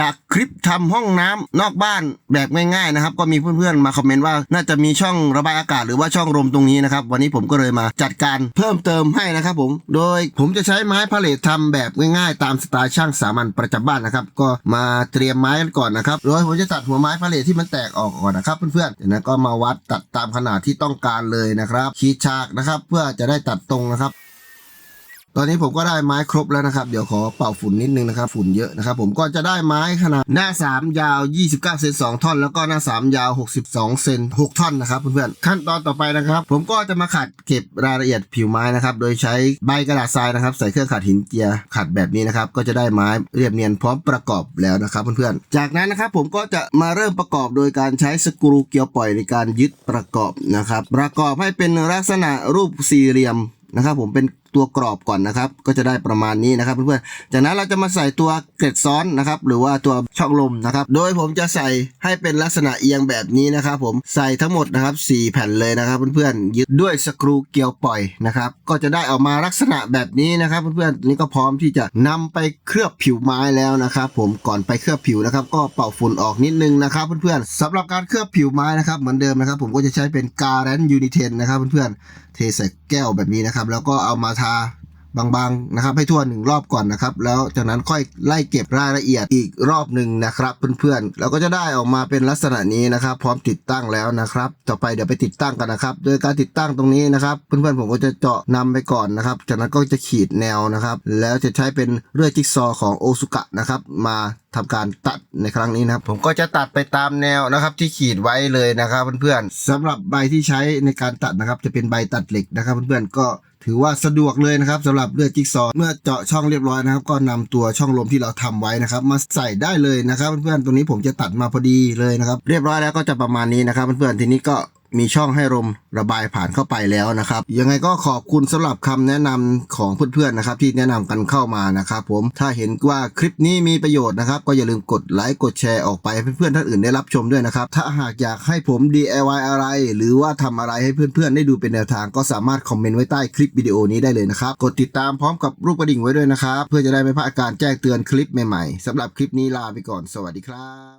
จากคลิปทำห้องน้ำนอกบ้านแบบง่ายๆนะครับ ก็มีเพื่อนๆมาคอมเมนต์ว่าน่าจะมีช่องระบายอากาศหรือว่าช่องลมตรงนี้นะครับ วันนี้ผมก็เลยมาจัดการเพิ่มเติมให้นะครับผม โดยผมจะใช้ไม้พาเลททำแบบง่ายๆ ตามสไตล์ช่างสามัญประจำบ้านนะครับ ก็มาเตรียมไม้กันก่อนนะครับโดยผมจะตัดหัวไม้พาเลทที่มันแตกออกก่อนนะครับเพื่อนๆจากนั้นก็มาวัดตัดตามขนาดที่ต้องการเลยนะครับขีดฉากนะครับ เพื่อจะได้ตัดตรงนะครับ ตอนนี้ผมก็ได้ไม้ครบแล้วนะครับ เดี๋ยวขอเป่าฝุ่นนิดนึงนะครับ ฝุ่นเยอะนะครับ ผมก็จะได้ไม้ขนาดหน้า 3 ยาว 29 เซน2ท่อน แล้วก็หน้า 3 ยาว 62 เซน6ท่อนนะครับเพื่อนๆขั้นตอนต่อไปนะครับ ผมก็จะมาขัดเก็บรายละเอียดผิวไม้นะครับ โดยใช้ใบกระดาษทรายนะครับ ใส่เครื่องขัดหินเจียขัดแบบนี้นะครับ ก็จะได้ไม้เรียบเนียนพร้อมประกอบแล้วนะครับเพื่อนๆจากนั้นนะครับผมก็จะมาเริ่มประกอบโดยการใช้สกรูเกลียวปล่อยในการยึดประกอบนะครับ ประกอบให้เป็นลักษณะรูปสี่เหลี่ยมนะครับผมเป็น ตัวกรอบก่อนนะครับ ก็จะได้ประมาณนี้นะครับเพื่อนๆจากนั้นเราจะมาใส่ตัวเกล็ดซ้อนนะครับหรือว่าตัวช่องลมนะครับ โดยผมจะใส่ให้เป็นลักษณะเอียงแบบนี้นะครับ ผมใส่ทั้งหมดนะครับ 4 แผ่นเลยนะครับเพื่อนๆยึดด้วยสกรูเกลียวปล่อยนะครับก็จะได้ออกมาลักษณะแบบนี้นะครับเพื่อนๆนี่ก็พร้อมที่จะนำไปเคลือบผิวไม้แล้วนะครับผมก่อนไปเคลือบผิวนะครับ ก็เป่าฝุ่นออกนิดนึงนะครับเพื่อนๆสำหรับการเคลือบผิวไม้นะครับเหมือนเดิมนะครับ ผมก็จะใช้เป็นการันยูนิเทนนะครับเพื่อนๆเทใส่แก้วแบบนี้นะครับ แล้วก็เอามาทาบางๆนะครับให้ทั่วหนึ่งรอบก่อนนะครับ แล้วจากนั้นค่อยไล่เก็บรายละเอียดอีกรอบหนึ่งนะครับ เพื่อนๆแล้วก็จะได้ออกมาเป็นลักษณะนี้นะครับ พร้อมติดตั้งแล้วนะครับ ต่อไปเดี๋ยวไปติดตั้งกันนะครับ โดยการติดตั้งตรงนี้นะครับ เพื่อนๆผมก็จะเจาะนำไปก่อนนะครับ จากนั้นก็จะขีดแนวนะครับ แล้วจะใช้เป็นเลื่อยจิ๊กซอของโอซุกะนะครับมาทำการตัดในครั้งนี้นะครับ ผมก็จะตัดไปตามแนวนะครับ ที่ขีดไว้เลยนะครับ เพื่อนๆสำหรับใบที่ใช้ในการตัดนะครับ จะเป็นใบตัดเหล็กนะครับ เพื่อนๆก็ ถือว่าสะดวกเลยนะครับสำหรับเลือดจิ๊กซอเมื่อเจาะช่องเรียบร้อยนะครับ ก็นำตัวช่องลมที่เราทำไว้นะครับ มาใส่ได้เลยนะครับเพื่อนๆตรงนี้ผมจะตัดมาพอดีเลยนะครับ เรียบร้อยแล้วก็จะประมาณนี้นะครับเพื่อนๆทีนี้ก็ มีช่องให้ลมระบายผ่านเข้าไปแล้วนะครับ ยังไงก็ขอบคุณสำหรับคำแนะนำของเพื่อนๆนะครับ ที่แนะนำกันเข้ามานะครับ ผมถ้าเห็นว่าคลิปนี้มีประโยชน์นะครับ ก็อย่าลืมกดไลค์กดแชร์ออกไปให้เพื่อนๆท่านอื่นได้รับชมด้วยนะครับ ถ้าหากอยากให้ผม DIY อะไร หรือว่าทำอะไรให้เพื่อนๆ ได้ดูเป็นแนวทางก็สามารถคอมเมนต์ไว้ใต้คลิปวิดีโอนี้ได้เลยนะครับกดติดตามพร้อมกับรูปกระดิ่งไว้ด้วยนะครับ เพื่อจะได้ไม่พลาดการแจ้งเตือนคลิปใหม่ๆสำหรับคลิปนี้ลาไปก่อน สวัสดีครับ